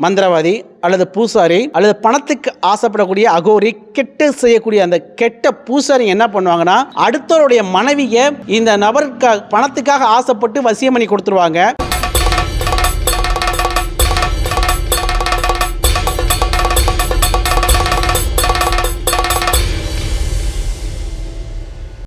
மந்திரவாதி அல்லது பூசாரி அல்லது பணத்துக்கு ஆசைப்படக்கூடிய அகோரி கெட்ட செய்யக்கூடிய அந்த கெட்ட பூசாரி என்ன பண்ணுவாங்கன்னா அடுத்தவருடைய மனைவியை இந்த நபருக்காக பணத்துக்காக ஆசைப்பட்டு வசியம் பண்ணி கொடுத்துருவாங்க.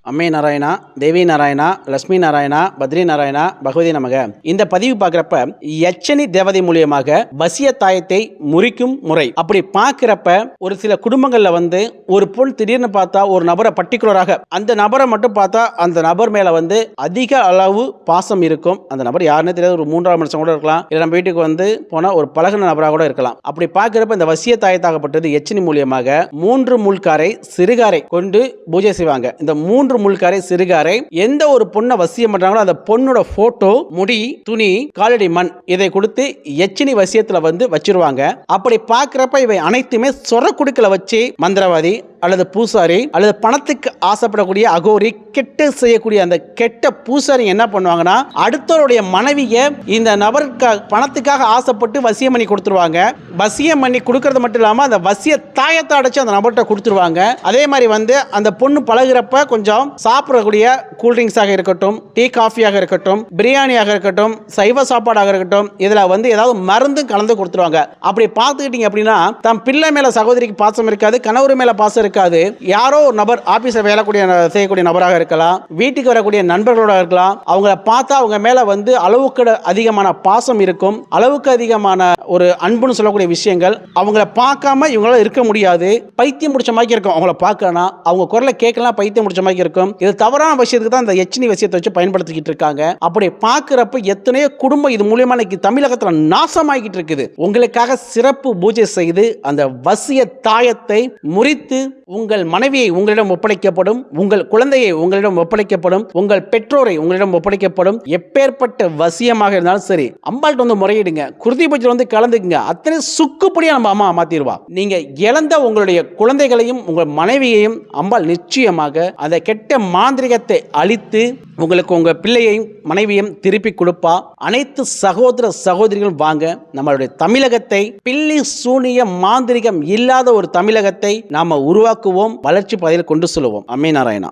அம்மே நாராயணா தேவி நாராயணா லட்சுமி நாராயணா பத்ரி நாராயணா பகவதி நமக. இந்த பதிவு பார்க்குறப்ப யட்சணி தேவதை மூலியமாக பசிய தாயத்தை முறிக்கும் முறை. அப்படி பார்க்குறப்ப ஒரு சில குடும்பங்களில் வந்து ஒரு பொண் திடீர்னு பார்த்தா ஒரு நபரை பர்டிகுலராக அந்த நபரை மட்டும் பார்த்தா அந்த நபர் மேலே வந்து அதிக அளவு பாசம் இருக்கும். அந்த நபர் யாருன்னு தெரியாது ஒரு மூன்றாவது மனுஷன் கூட இருக்கலாம். இல்லை நம்ம வீட்டுக்கு வந்து போனால் ஒரு பழகின நபராக கூட இருக்கலாம். அப்படி பார்க்குறப்ப இந்த வசிய தாயத்தாகப்பட்டது எச்சினி மூலியமாக மூன்று முள்காரை சிறுகாரை கொண்டு பூஜை செய்வாங்க. இந்த மூன்று முழுக்காரை சிறுகாரை எந்த ஒரு பொண்ணை வசியம் பண்றாங்களோ அந்த பொண்ணோட போட்டோ முடி துணி காலடி மண் இதை கொடுத்து எச்சினி வசியத்துல வந்து வச்சிருவாங்க. அப்படி பார்க்குறப்ப இவை அனைத்துமே சொர குடுக்கல வச்சு மந்திரவாதி அல்லது பூசாரி அல்லது பணத்துக்கு ஆசைப்படக்கூடிய அகோரி கெட்ட செய்யக்கூடிய அந்த கெட்ட பூசாரி என்ன பண்ணுவாங்கன்னா அடுத்தவருடைய மனைவியை இந்த நபருக்காக பணத்துக்காக ஆசைப்பட்டு வசியம் பண்ணி கொடுத்துருவாங்க. வசியம் பண்ணி கொடுக்கறது மட்டும் இல்லாமல் அந்த வசிய தாயத்தை அடைச்சு அந்த நபர்கிட்ட கொடுத்துருவாங்க. அதே மாதிரி வந்து அந்த பொண்ணு பழகுறப்ப கொஞ்சம் சாப்பிடக்கூடிய கூல்ட்ரிங்க்ஸாக இருக்கட்டும் டீ காஃபியாக இருக்கட்டும் பிரியாணியாக இருக்கட்டும் சைவ சாப்பாடாக இருக்கட்டும் இதில் வந்து ஏதாவது மருந்து கலந்து கொடுத்துருவாங்க. அப்படி பார்த்துக்கிட்டீங்க அப்படின்னா தம் பிள்ளை மேலே சகோதரிக்கு பாசம் இருக்காது கணவர் மேலே பாசம் இருக்காது. யாரோ ஒரு நபர் வேலை வேலைக்கூடிய செய்யக்கூடிய நபராக இருக்கலாம் வீட்டுக்கு வரக்கூடிய நண்பர்களோட இருக்கலாம் அவங்கள பார்த்தா அவங்க மேலே வந்து அளவுக்கு அதிகமான பாசம் இருக்கும். அளவுக்கு அதிகமான ஒரு அன்புன்னு சொல்லக்கூடிய விஷயங்கள் அவங்கள பார்க்காம இவங்களால இருக்க முடியாது. பைத்தியம் முடிச்ச மாதிரி இருக்கும். அவங்கள பார்க்கணும் அவங்க குரலை கேட்கலாம் பைத்தியம் முடிச்ச மாதிரி இருக்கும். இது தவறான விஷயத்துக்கு தான் இந்த எச்சினி விஷயத்தை வச்சு பயன்படுத்திக்கிட்டு இருக்காங்க. அப்படி பார்க்குறப்ப எத்தனையோ குடும்பம் இது மூலியமா இன்னைக்கு தமிழகத்தில் நாசமாகிட்டு இருக்குது. உங்களுக்காக சிறப்பு பூஜை செய்து அந்த வசிய தாயத்தை முறித்து உங்கள் மனைவியை உங்களிடம் ஒப்படைக்கப்படும் உங்கள் குழந்தையை உங்களிடம் ஒப்படைக்கப்படும் உங்கள் பெற்றோரை உங்களிடம் ஒப்படைக்கப்படும் எப்பேற்பட்ட வசியமாக இருந்தாலும் சரி அம்பாள்கிட்ட வந்து முறையிடுங்க. குருதி பூஜை வந்து கலந்துக்குங்க. அத்தனை சுக்குப்படியாக நம்ம அம்மா மாற்றிடுவா நீங்கள் இழந்த உங்களுடைய குழந்தைகளையும் உங்கள் மனைவியையும் அம்பாள் நிச்சயமாக அந்த கெட்ட மாந்திரிகத்தை அழித்து உங்களுக்கு உங்கள் பிள்ளையையும் மனைவியும் திருப்பி கொடுப்பா. அனைத்து சகோதர சகோதரிகளும் வாங்க. நம்மளுடைய தமிழகத்தை பில்லி சூனிய மாந்திரிகம் இல்லாத ஒரு தமிழகத்தை நாம் உருவாக்குவோம் வளர்ச்சி பாதையில் கொண்டு செல்வோம் அம்மே நாராயணா.